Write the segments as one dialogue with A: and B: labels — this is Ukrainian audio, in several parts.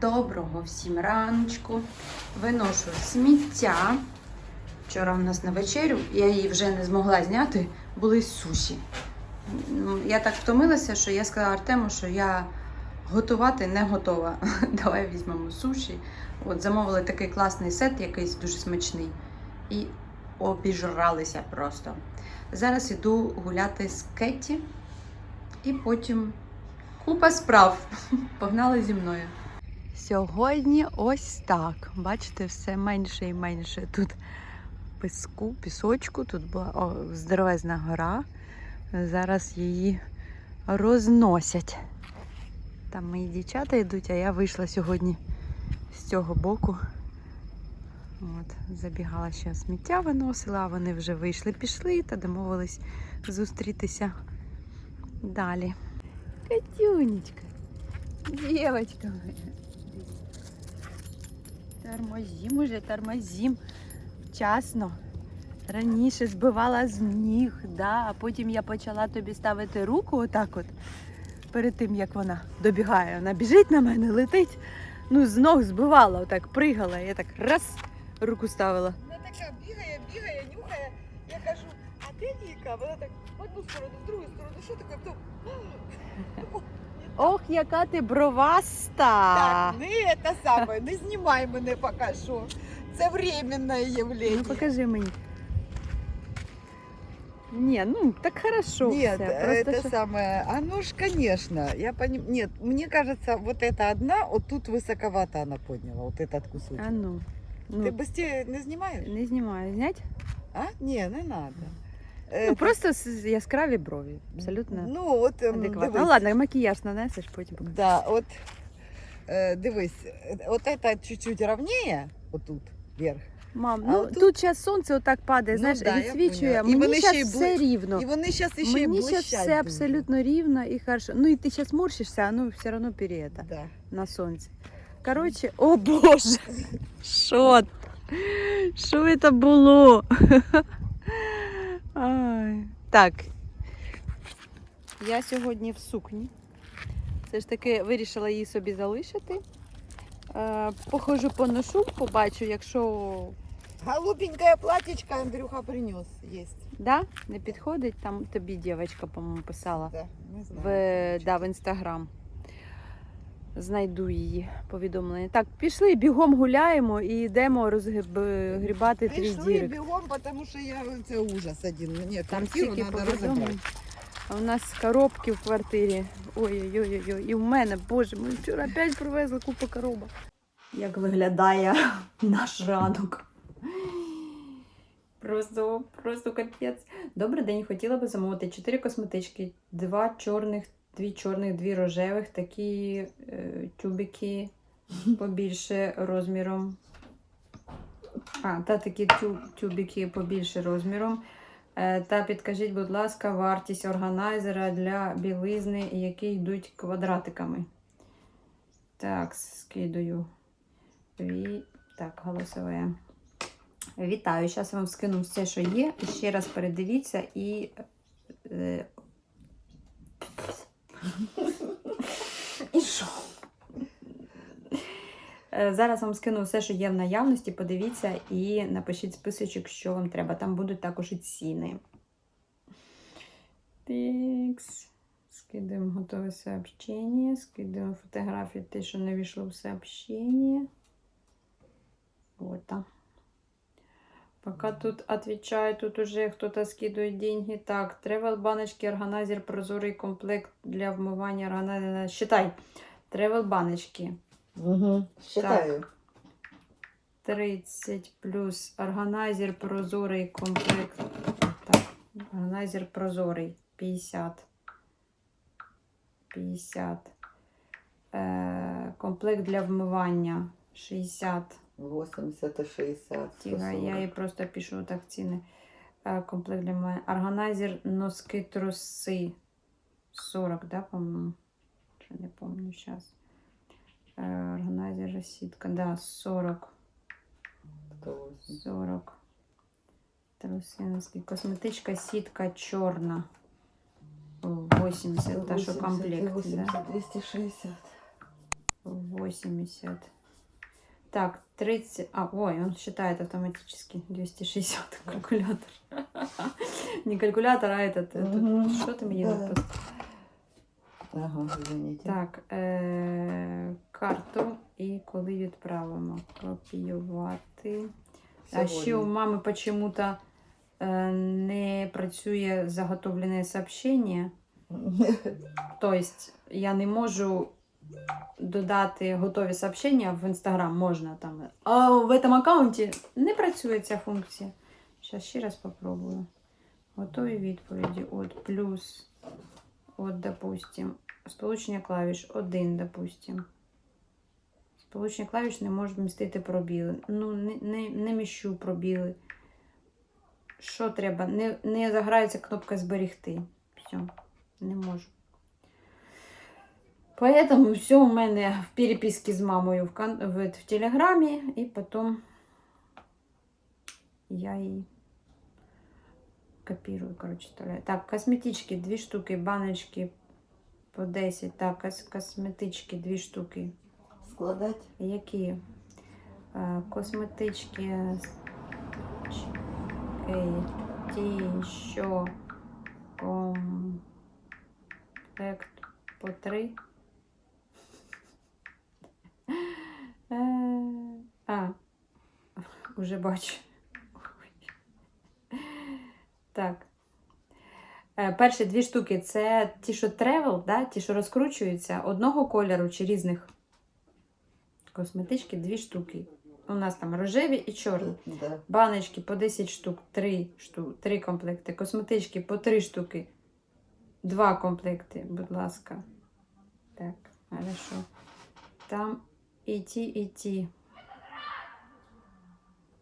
A: Доброго всім раночку. Виношу сміття. Вчора у нас на вечерю, я її вже не змогла зняти, були суші. Ну, Я так втомилася, що я сказала Артему, що я готувати не готова. Давай візьмемо суші. От замовили такий класний сет, якийсь дуже смачний. І обіжралися просто. Зараз іду гуляти з Кетті і потім купа справ. Погнали зі мною. Сьогодні ось так. Бачите, все менше і менше тут піску, пісочку. Тут була о, здоровезна гора. Зараз її розносять. Там мої дівчата йдуть, а я вийшла сьогодні з цього боку. От, забігала ще сміття виносила, а вони вже вийшли, пішли та домовились зустрітися далі. Катюнечка, дівчинка моя. Тормозім уже, тормозім. Вчасно. Раніше збивала з ніг, да, а потім я почала тобі ставити руку отак от. Перед тим, як вона добігає, вона біжить на мене, летить. Ну, з ног збивала, отак пригала. Я так раз руку ставила.
B: Вона така бігає, бігає, нюхає. Я кажу, а де Ніка? Вона так в одну сторону, в другу сторону. Що таке? Потім,
A: Ох, яка ти броваста!
B: Так, не те саме, не знімай мене поки що. Це временне
A: Ну,
B: явлення.
A: покажи мені. Ні, ну так хорошо
B: Нет,
A: все.
B: это
A: Просто що...
B: самое, оно ж, конечно, я поним... Нет, мне кажется, вот эта одна, вот тут высоковато она подняла, вот этот кусочек.
A: А ну. ну
B: Ти быстрее не знімаєш?
A: не знімаю. Знять?
B: А? Ні, не надо.
A: Ну,
B: Е,
A: просто с- яскраві брові. Абсолютно
B: Ну, от, ем,
A: адекватно.
B: дивись.
A: Ну ладно, макіяж нанесеш, потім покажу.
B: Да, от е, дивись, е, от это чуть-чуть ровнее, отут, вверх.
A: Мам,
B: А
A: ну
B: отут-
A: тут зараз сонце отак падає,
B: Ну
A: знаєш,
B: да, я
A: відсвічує.
B: поняла. І
A: Мені
B: вони ще й
A: зараз
B: бли-
A: все рівно.
B: І вони зараз ще й
A: Мені
B: блищать
A: зараз все
B: дуже.
A: абсолютно рівно і хорошо. Ну і ти зараз морщишся, а ну все одно перієта
B: Да.
A: на сонці. Коротше, о Боже! Що? Що це було? Ай. Так. Я сьогодні в сукні. Все ж таки вирішила її собі залишити. Е, Походжу поношу, побачу, якщо
B: Голубенькое платьечко Андрюха принес. Есть.
A: да, не підходить, там тобі дівчинка, по-моєму, писала.
B: Да, не знаю.
A: в, да, в інстаграм. Знайду її повідомлення. Так, пішли, бігом гуляємо і йдемо розгрібати
B: Пришли
A: дірик.
B: бігом, тому що я це ужас один. Мені
A: Там
B: квартиру
A: стільки
B: треба
A: повідомлень.
B: розібрати.
A: А у нас коробки в квартирі. Ой-ой-ой, і в мене, боже, ми вчора опять привезли купу коробок. Як виглядає наш ранок? Просто, просто капець. Добрий день, хотіла би замовити 4 косметички, два чорних, дві чорних, дві рожевих, такі е, тюбики побільше розміром. А, та такі тю, тюбики побільше розміром. Е, Та підкажіть, будь ласка, вартість органайзера для білизни, які йдуть квадратиками. Так, скидаю. Ві... Так, голосове. Вітаю. Зараз вам скину все, що є. Ще раз передивіться і. І що? Е, Зараз вам скину все, що є в наявності. Подивіться і напишіть списочок, що вам треба. Там будуть також і ціни. Тикс. Скидаємо готове сообщение. Скидаємо фотографії, те, що не вийшло в сообщение. Вот так. Пока тут отвечаю, тут уже кто-то скидывает деньги. Так, тревел баночки, органайзер, прозорий комплект для вмивання органайзера. Считай. Тревел баночки.
B: Угу. Считаю.
A: 30 плюс органайзер прозорий комплект. Так, органайзер прозорий 50. 50. Е, комплект для вмивання 60.
B: 80 і 60.
A: Тихо, я їй просто пишу так ціни. Е, комплект для вмивання. Органайзер носки труси 40, да, по-моєму? Що не помню зараз. Е, органайзер розсітка, да, 40. 40. Трусинський. Косметичка сітка чорна. 80, та що комплект. Да?
B: 260.
A: 80. Так, 30. А, ой, он считает автоматически 260 калькулятор. Не калькулятор, а этот. этот.
B: Мгм.
A: Что ты мне
B: Да.
A: написал?
B: Ага, извините.
A: Так, е- карту і коли відправимо. Копіювати. А ще у
B: Сьогодні.
A: мами почему-то е, не працює заготовлене сообщення. Тобто я не можу додати готові сообщення в інстаграм, можна там. А в цьому аккаунті не працює ця функція. Зараз ще раз попробую. Готові відповіді. От плюс, от, допустим, сполучення клавіш 1, допустим. Сполучення клавіш не можуть вмістити пробіли. Ну, не, не, не міщу пробіли. Що треба? Не, не заграється кнопка зберегти. Все, не можу. Поэтому все у мене в переписке з мамою в, в, в Телеграмі, и потом я її копирую, короче, вставляю. Так, косметички, две штуки, баночки по 10. Так, кос косметички, две штуки.
B: Складать?
A: Які? Косметички. Ті, еще комплект по 3. А, уже бачу. Так. Е, Перші дві штуки це ті, що тревел, да? ті, що розкручуються одного кольору чи різних. Косметички дві штуки. У нас там рожеві і чорні.
B: Да.
A: Баночки по 10 штук, 3 штук, 3 комплекти. Косметички по 3 штуки. 2 комплекти, будь ласка. Так, хорошо. Там і ті, і ті.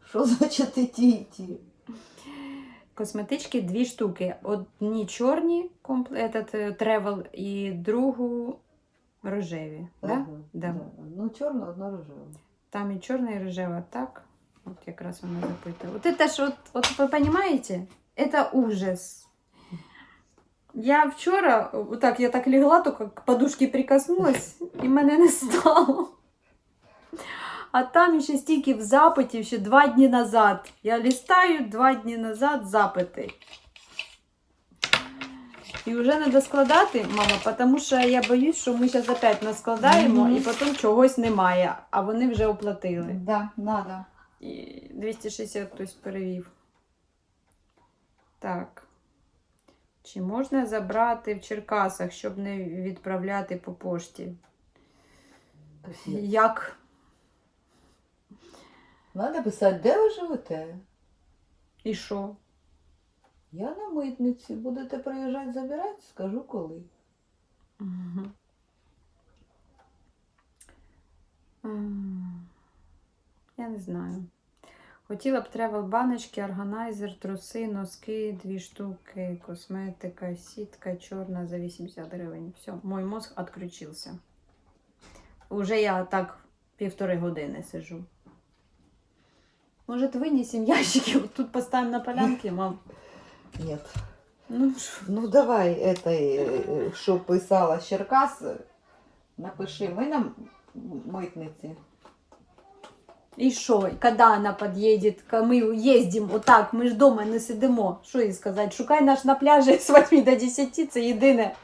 B: Що значить іти, іти?
A: Косметички 2 штуки. Одні чорні, комп... этот, е, тревел, і другу рожеві. Да?
B: Ага,
A: Да.
B: Ну, чорна, одна рожева.
A: Там і чорна, і рожева, так? От якраз вона запитує. От це ж, от, от ви розумієте? Це ужас. Я вчора, так, я так легла, тільки к подушці прикоснулась, і мене не стало. А там ще стільки в запитів, ще два дні назад. Я листаю два дні назад запити. І вже не доскладати, мама, тому що я боюсь, що ми зараз опять наскладаємо
B: Мгм.
A: і потім чогось немає, а вони вже оплатили.
B: Да, надо.
A: І 260 хтось перевів. Так. Чи можна забрати в Черкасах, щоб не відправляти по пошті? Як?
B: Надо писати, де ви живете?
A: І що?
B: Я на митниці. Будете приїжджати забирати, скажу коли.
A: М, Я не знаю. Хотіла б тревел баночки, органайзер, труси, носки, дві штуки, косметика, сітка чорна за 80 гривень. Все, мой мозг відключився. Уже я так півтори години сижу. Може, винесемо ящики, от тут поставимо на полянки, мам.
B: Нет.
A: Ну, що?
B: Ну давай этой, е, що писала з Черкас, напиши. Ми на м- митниці.
A: І що? І Коли вона під'їде? Коли Ми їздимо отак, ми ж вдома не сидимо. Що їй сказати? Шукай наш на пляжі з 8 до 10, це єдине.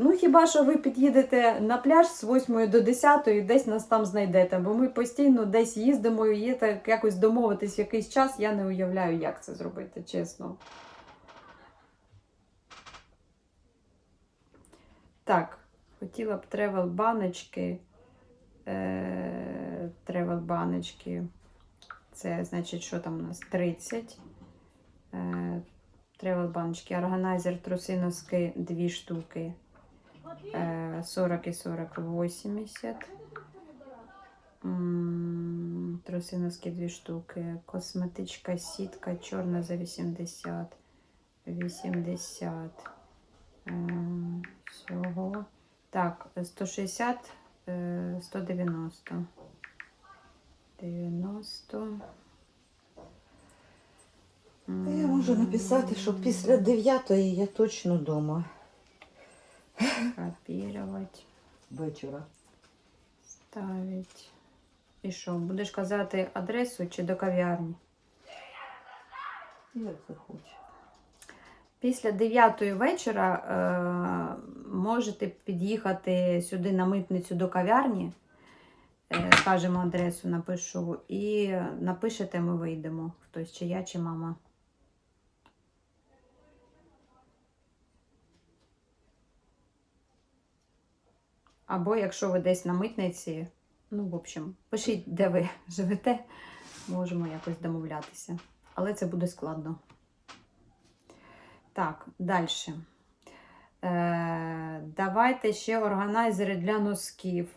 A: Ну, хіба що ви під'їдете на пляж з 8 до 10 і десь нас там знайдете, бо ми постійно десь їздимо і є так якось домовитись якийсь час, я не уявляю, як це зробити, чесно. Так, хотіла б тревел баночки. Е, тревел баночки. Це значить, що там у нас 30. Е, тревел баночки. Органайзер, труси, носки 2 штуки. Е, 40 і 40 80. М, Труси, носки 2 штуки. Косметичка, сітка, чорна за 80. 80. Е, всього. Так, 160, е, 190. 90.
B: Я можу написати, що після 9 я точно вдома.
A: Копировать.
B: вечора.
A: Ставить. І що, будеш казати адресу чи до кав'ярні?
B: Як захоче.
A: Після 9 вечора е, можете під'їхати сюди на митницю до кав'ярні. Е, кажемо адресу, напишу, і напишете, ми вийдемо. Хтось, чи я, чи мама. Або якщо ви десь на митниці, ну, в общем, пишіть, де ви живете, можемо якось домовлятися. Але це буде складно. Так, далі. Е, давайте ще органайзери для носків.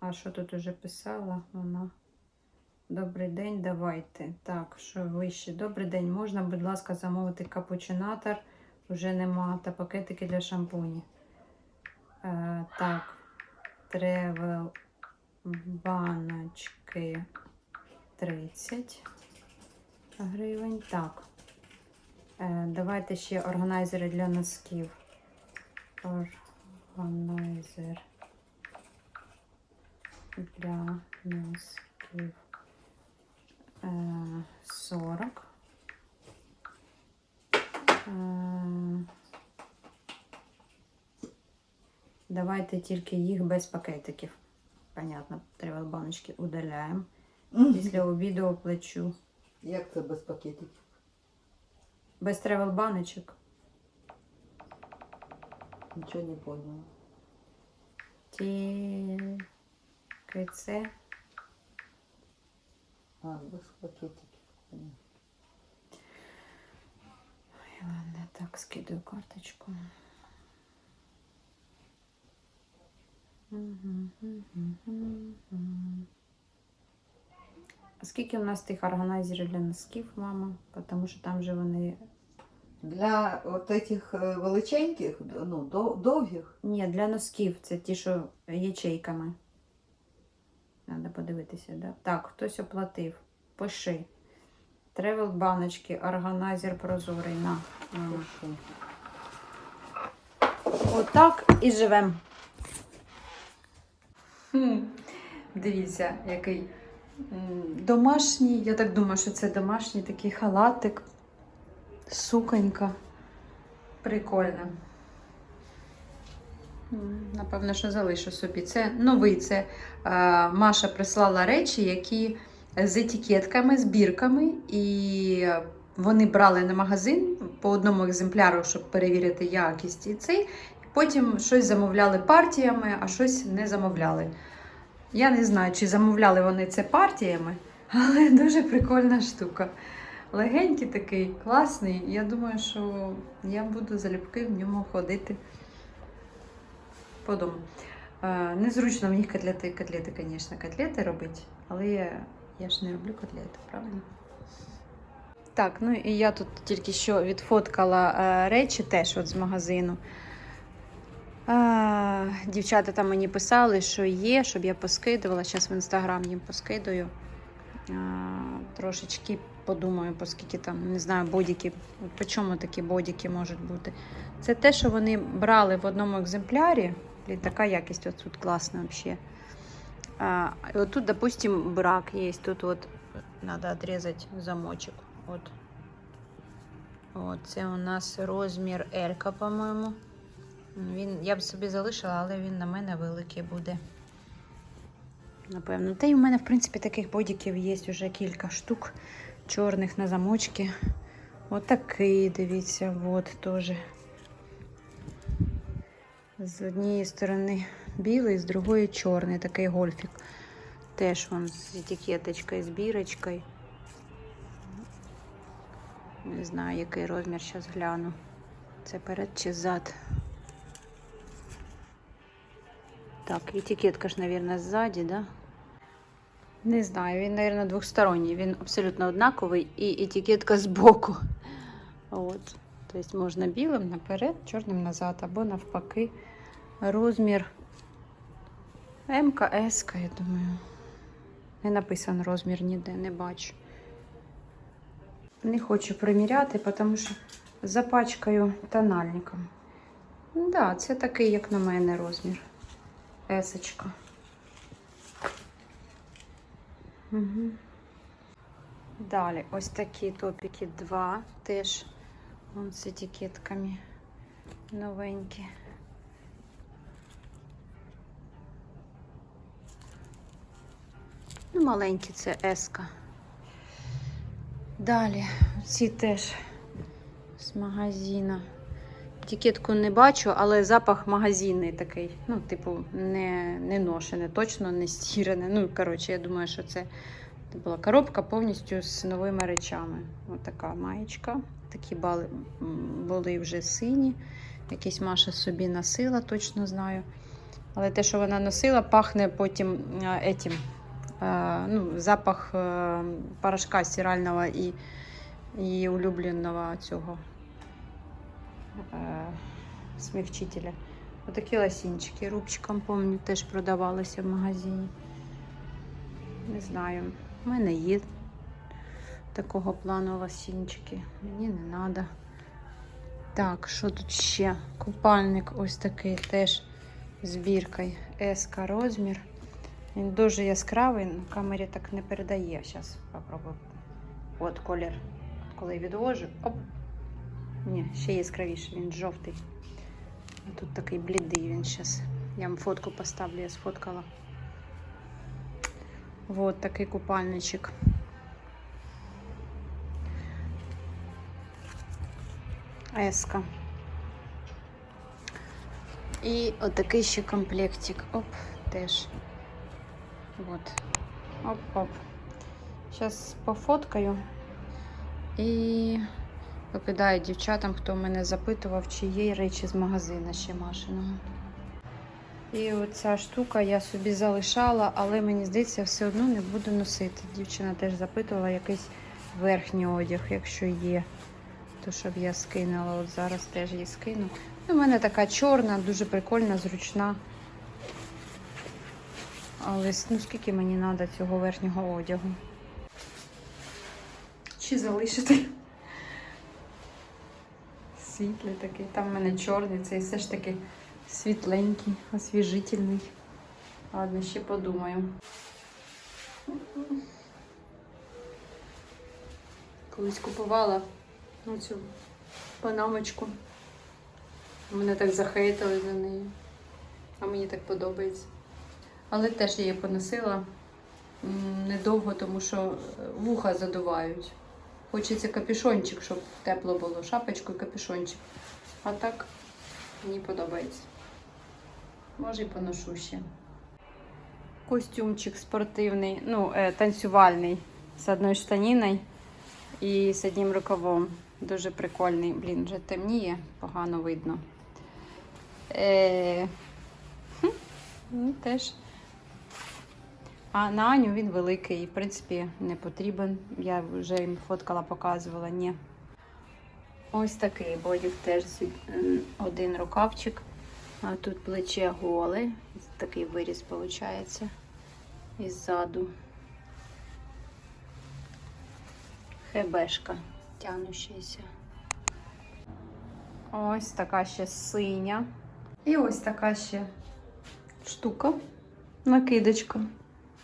A: А що тут уже писала вона? Добрий день, давайте. Так, що вище? Добрий день. Можна, будь ласка, замовити капучинатор. Уже нема. Та пакетики для шампуні. Е, так, тревел баночки 30 гривень. Так. Е, Давайте ще органайзери для носків. Органайзер для носків. Е, 40. Е, Давайте тільки їх без пакетиків. Понятно, треба баночки удаляємо. Після обіду оплачу.
B: Як це без пакетів?
A: Без тревел баночок.
B: Нічого не поняла.
A: Тільки це.
B: А, без пакетиків.
A: Ой, Ладно, так, скидаю карточку. Мгм, мгм, мгм. А скільки у нас тих органайзерів для носків, мама? Тому що там же вони.
B: Для от этих е, величеньких, ну, довгих,
A: Ні, для носків це ті, що ячейками. Треба подивитися, да? Так, хтось оплатив. Пиши. Тревел баночки, органайзер прозорий. На. мама. Отак і Дивіться, який домашній. Я так думаю, що це домашній такий халатик. Суконька. Прикольно. Напевно, що залишу собі. Це новий. Це е, Маша прислала речі, які з етикетками, з бірками, і вони брали на магазин по одному екземпляру, щоб перевірити якість і цей. Потім щось замовляли партіями, а щось не замовляли. Я не знаю, чи замовляли вони це партіями, але дуже прикольна штука. Легенький такий, класний. Я думаю, що я буду залюбки в ньому ходити по дому. Е, Незручно в них котлети, котлети, звісно, котлети робити, але я, я ж не роблю котлети, правильно? Так, ну і я тут тільки що відфоткала е, речі теж от з магазину. Дівчата там мені писали, що є, щоб я поскидувала. Зараз в інстаграм їм поскидую. Трошечки подумаю, по скільки там, не знаю, бодіки. По чому такі бодіки можуть бути? Це те, що вони брали в одному екземплярі. Блін, така якість от тут класна взагалі. А, і от тут, допустим, брак є. Тут от треба відрізати замочок. От. От, це у нас розмір L, по-моєму. Він, я б собі залишила, але він на мене великий буде. Напевно. Та й у мене, в принципі, таких бодіків є вже кілька штук чорних на замочки. Отакий, дивіться, от теж. З однієї сторони білий, з другої чорний, такий гольфік. Теж вон з етикеточкою, з бірочкою. Не знаю, який розмір, зараз гляну. Це перед чи зад. Так, етикетка ж, мабуть, ззаді, да? Не знаю, він, мабуть, двосторонній. Він абсолютно однаковий і етикетка збоку. От. Тобто можна білим наперед, чорним назад, або навпаки. Розмір МК, СК, я думаю. Не написано розмір ніде, не бачу. Не хочу приміряти, тому що запачкаю тональником. Так, да, це такий, як на мене, розмір. Есочка. Угу. Далі ось такі топіки два теж вон з етикетками новенькі. Ну, маленькі це еска. Далі ці теж з магазина. Етикетку не бачу, але запах магазинний такий. Ну, типу, не, не ношене, точно не стірене. Ну, коротше, я думаю, що це була коробка повністю з новими речами. Ось така маєчка. Такі бали, були вже сині. Якісь Маша собі носила, точно знаю. Але те, що вона носила, пахне потім етім. Ну, запах е, порошка стирального і, і улюбленого цього смягчителя. Отакі лосінчики. Рубчиком, пам'ятаю, теж продавалися в магазині. Не знаю. У мене є такого плану лосінчики. Мені не треба. Так, що тут ще? Купальник ось такий теж з. СК розмір. Він дуже яскравий, на камері так не передає. Зараз попробую. От колір. Коли відвожу. Оп. Ні, ще яскравіше, він жовтий. А тут такий блідий він зараз. Я вам фотку поставлю, я сфоткала. Вот такий купальничок. Еска. І отакий ще комплектик. Оп, теж. Вот. Оп-оп. Зараз пофоткаю. І викидаю дівчатам, хто мене запитував, чи є речі з магазину ще Машиного. І оця штука я собі залишала, але мені здається, все одно не буду носити. Дівчина теж запитувала якийсь верхній одяг, якщо є. То щоб я скинула. От зараз теж її скину. У мене така чорна, дуже прикольна, зручна. Але ну скільки мені треба цього верхнього одягу? Чи залишити? Світлий такий. Там в мене чорний, цей все ж таки світленький, освіжительний. Ладно, ще подумаю. Колись купувала ну, цю панамочку. Мене так захейтили за неї. А мені так подобається. Але теж я її поносила недовго, тому що е, вуха задувають. Хочеться капюшончик, щоб тепло було. Шапочку і капюшончик. А так мені подобається. Може і поношу ще. Костюмчик спортивний, ну, е, танцювальний з одною штаніною і з одним рукавом. Дуже прикольний. Блін, вже темніє, погано видно. Е, хм, ну, теж. А на Аню він великий, і, в принципі, не потрібен. Я вже їм фоткала, показувала, ні. Ось такий бодік теж один рукавчик. А тут плече голе. Такий виріз виходить. І ззаду. Хебешка тянущаяся. Ось така ще синя. І ось така ще штука. Накидочка.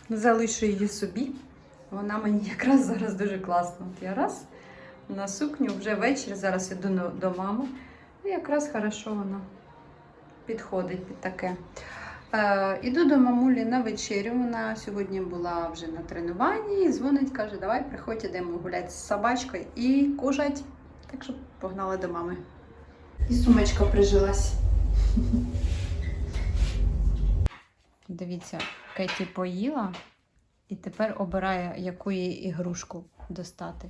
A: Залишу її собі. Вона мені якраз зараз дуже класна. От я раз на сукню вже ввечері, зараз іду до мами. І якраз хорошо вона підходить під таке. Е, іду до мамулі на вечерю. Вона сьогодні була вже на тренуванні і дзвонить, каже, давай приходь, ідемо гуляти з собачкою і кушать. Так що погнала до мами. І сумочка прижилась. Дивіться, Кеті поїла і тепер обирає, яку їй ігрушку достати.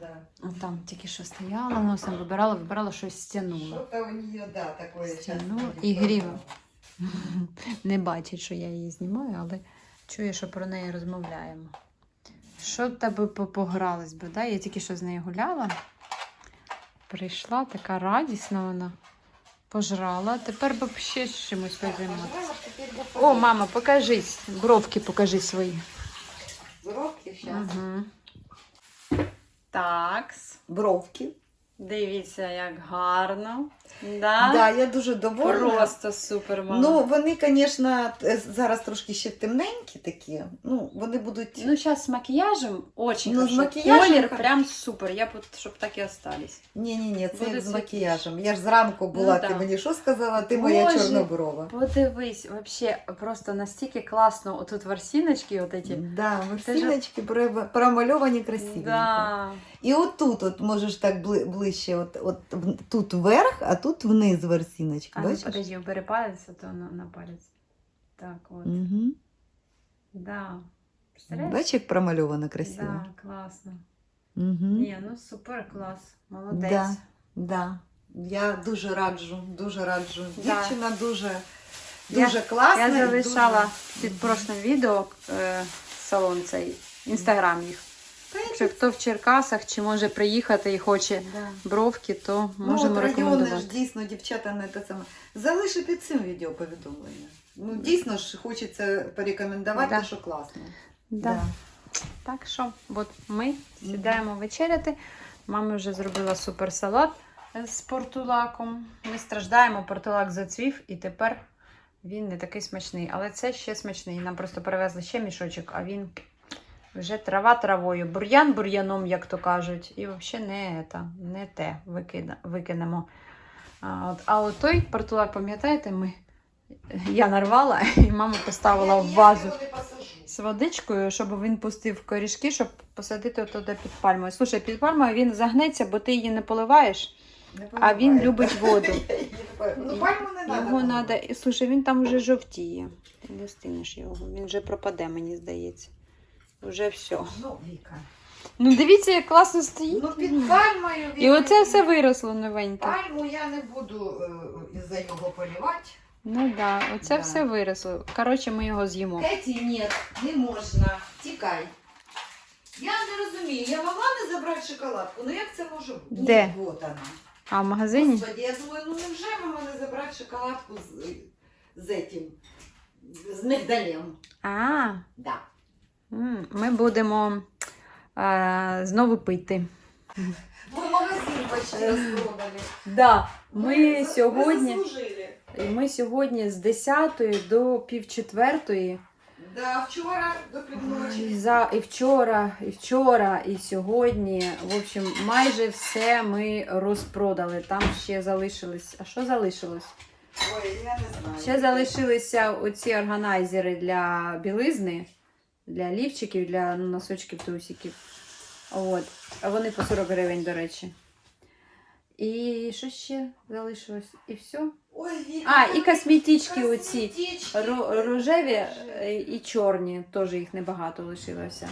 B: Да.
A: А там тільки що стояла, носом вибирала, вибирала щось стягнула.
B: Что-то у нее, да, такое сейчас.
A: Стягнула і гріла. Не бачить, що я її знімаю, але чує, що про неї розмовляємо. Що в тебе по- погралась би, да? Я тільки що з нею гуляла. Прийшла така радісна вона. Пожрала. Тепер би ще з чимось позайматися. О, мама, покажись. Бровки покажи свої.
B: Бровки сейчас.
A: Угу. Такс.
B: Бровки.
A: Дивіться, як гарно. Да?
B: Да, я дуже довольна.
A: Просто супер мама.
B: Ну, вони, звісно, зараз трошки ще темненькі такі. Ну, вони будуть.
A: Ну, сейчас с макияжем очень
B: Ну,
A: хорошо.
B: макияжем
A: Колір прям супер. Я б, щоб так і остались.
B: Ні, ні, ні, це
A: Буде
B: з макіяжем. Я ж зранку була,
A: Ну,
B: ти
A: да.
B: мені що сказала? Ти моя
A: Боже.
B: чорноброва.
A: Подивись, вообще просто настільки класно. Отут ворсиночки, от эти.
B: Да, ворсиночки промальовані промальовані красиві.
A: Да.
B: І отут от можеш так ближче, от, от тут вверх, а тут вниз ворсиночки.
A: А ну, подожди, убери палець, а то на, на палець. Так, от.
B: Угу.
A: Да. Представляєш?
B: Бачиш, як промальовано красиво.
A: Да, класно.
B: Угу.
A: Ні, ну супер клас. Молодець.
B: Да. Да. Я дуже раджу, дуже раджу.
A: Да.
B: Дівчина дуже,
A: Я-
B: класна.
A: Я
B: і
A: залишала під прошлим відео е, салон цей, інстаграм їх. Якщо хто в Черкасах чи може приїхати і хоче
B: Да.
A: бровки, то
B: Ну,
A: можемо
B: от райони
A: рекомендувати.
B: ж дійсно дівчата не те саме. Залиши під цим відео повідомлення. Ну, дійсно ж хочеться порекомендувати,
A: Да.
B: що класно.
A: Да. Так що, от ми сідаємо вечеряти. Мама вже зробила супер салат з портулаком. Ми страждаємо, портулак зацвів, і тепер він не такий смачний. Але це ще смачний. Нам просто перевезли ще мішочок, а він вже трава травою, бур'ян бур'яном, як то кажуть. І взагалі не, ета, не те викинемо. А от, а от той портулак, пам'ятаєте, ми, я нарвала і мама поставила в вазу з водичкою, щоб він пустив корішки, щоб посадити туди під пальмою. Слушай, під пальмою він загнеться, бо ти її не поливаєш, а він любить воду.
B: Ну, пальму не треба.
A: Його треба. Слушай, він там вже жовтіє. Ти не стинеш його. Він вже пропаде, мені здається. Вже все.
B: Ну, Віка.
A: Ну дивіться, як класно стоїть.
B: Ну, під пальмою.
A: І оце все виросло новеньке.
B: Пальму я не буду е, із-за його полівати.
A: Ну так, да, оце
B: Да.
A: все виросло. Коротше, ми його з'їмо.
B: Кеті, ні, не можна. Тікай. Я не розумію, я могла не забрати шоколадку, ну як це може бути?
A: Де?
B: Вот вона.
A: А в магазині?
B: Господи, я думаю, ну невже мама не забрати шоколадку з, з этим, з мигдалем?
A: А,
B: Да.
A: Ми будемо е, знову пити.
B: Ми магазин почти розпродали.
A: Да, ми сьогодні,
B: заслужили.
A: ми сьогодні з 10 до пів четвертої,
B: Да, вчора до
A: і,
B: півночі.
A: за, і вчора, і вчора, і сьогодні. В общем, майже все ми розпродали. Там ще залишилось. А що залишилось?
B: Ой, я не знаю.
A: Ще залишилися оці органайзери для білизни, для лівчиків, для носочків, трусиків. От. А вони по 40 гривень, до речі. І що ще залишилось? І все.
B: Ой, Віка,
A: А, і косметички оці.
B: косметички.
A: Ро- Рожеві е, і чорні, теж їх небагато лишилося.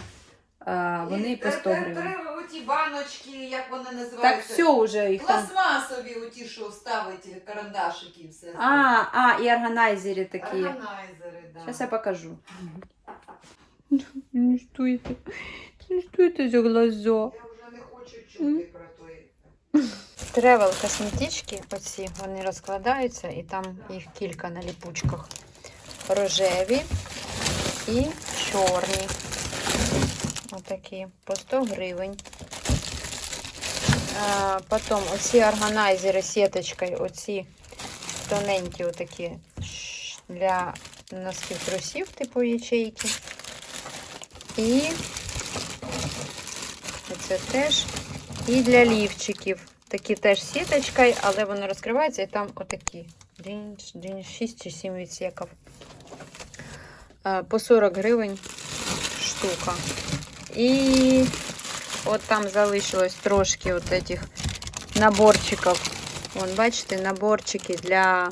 A: А, вони
B: І
A: по 100
B: тре-
A: гривень.
B: Треба оті баночки, як вони називаються.
A: Так все вже їх там.
B: Пластмасові оті, що ставить карандашики і все.
A: А, а, і органайзери такі.
B: Органайзери, да.
A: Сейчас я покажу. Не стойте. Не стойте за глаза.
B: Я вже не хочу чути про той.
A: Тревел косметички, оці, вони розкладаються, і там їх кілька на ліпучках. Рожеві і чорні. Отакі, по 100 гривень. А, потім оці органайзери сіточкою, оці тоненькі, отакі для носків трусів, типу ячейки. І це теж. І для лівчиків. Такі теж сіточкою, але воно розкривається і там отакі. День 6 чи 7 відсіків. Е, По 40 гривень штука. І от там залишилось трошки от этих наборчиків. Вон, бачите, наборчики для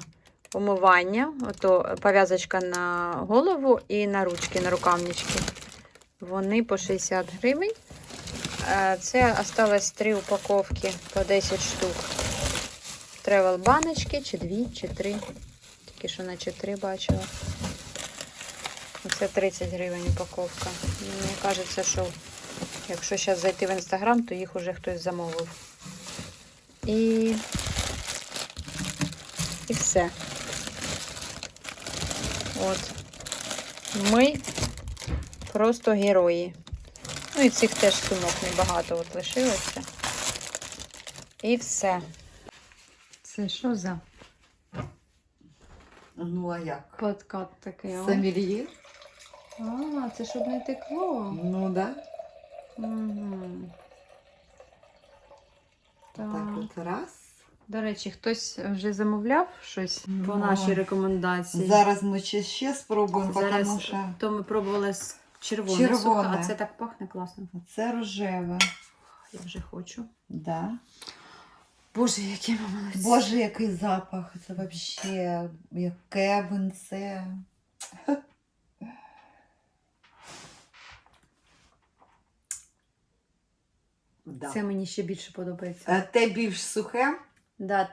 A: умивання. Ото пов'язочка на голову і на ручки, на рукавнички. Вони по 60 гривень. Це осталось три упаковки по 10 штук. Тревел баночки, чи дві, чи три. Тільки що наче три бачила. Це 30 гривень упаковка. Мені кажеться, що якщо зараз зайти в інстаграм, то їх уже хтось замовив. І, і все. От. Ми просто герої. Ну і цих теж сумок небагато от лишилося. І все. Це що за
B: Ну а як?
A: подкат такий? а?
B: Сомельє?
A: А, це щоб не текло.
B: Ну да.
A: Угу. Так.
B: Так от раз.
A: До речі, хтось вже замовляв щось по
B: Ну,
A: нашій рекомендації.
B: Зараз ми ще, ще спробуємо,
A: Зараз
B: тому що
A: то ми пробували з червоне,
B: Червоне.
A: сухе, а це так пахне класно.
B: це рожеве.
A: Я вже хочу.
B: Да.
A: Боже, які ми молодці.
B: Боже, який запах. Це взагалі, яке винце. Да.
A: Це мені ще більше подобається.
B: Е, Те більш сухе,
A: Да,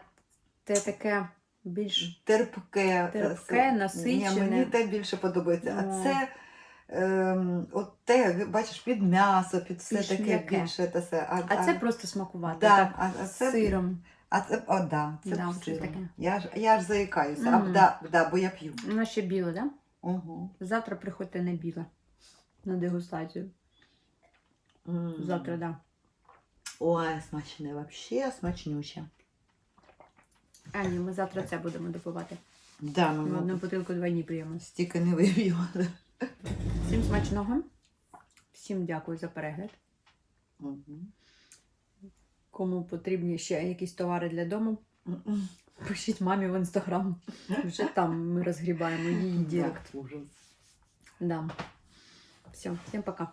A: те таке більш
B: терпке.
A: Терпке,
B: Е,
A: насичене.
B: Ні, мені те більше подобається.
A: Ну.
B: А це ем, от те, бачиш, під м'ясо, під все
A: Більш
B: таке
A: м'яке.
B: більше. Те все. А,
A: А це просто смакувати.
B: да,
A: так,
B: а, а
A: з
B: це,
A: сиром.
B: а це, о, да, це
A: Да, щось таке.
B: Я ж, я ж заїкаюся, а,
A: Мгм.
B: да, да, бо я п'ю.
A: Воно ще біле, так? Да?
B: Угу.
A: Завтра приходьте не біле. На дегустацію. Завтра, так. Да.
B: Ой, смачне, вообще смачнюще.
A: А, ні, ми завтра це будемо допивати.
B: Да,
A: Ми
B: ну,
A: одну бутилку два дні п'ємо.
B: стільки не вип'ємо.
A: Всім смачного. Всім дякую за перегляд. Кому потрібні ще якісь товари для дому, пишіть мамі в інстаграм. Вже там ми розгрібаємо її дірект.
B: Ужас.
A: Да. Все, всім пока.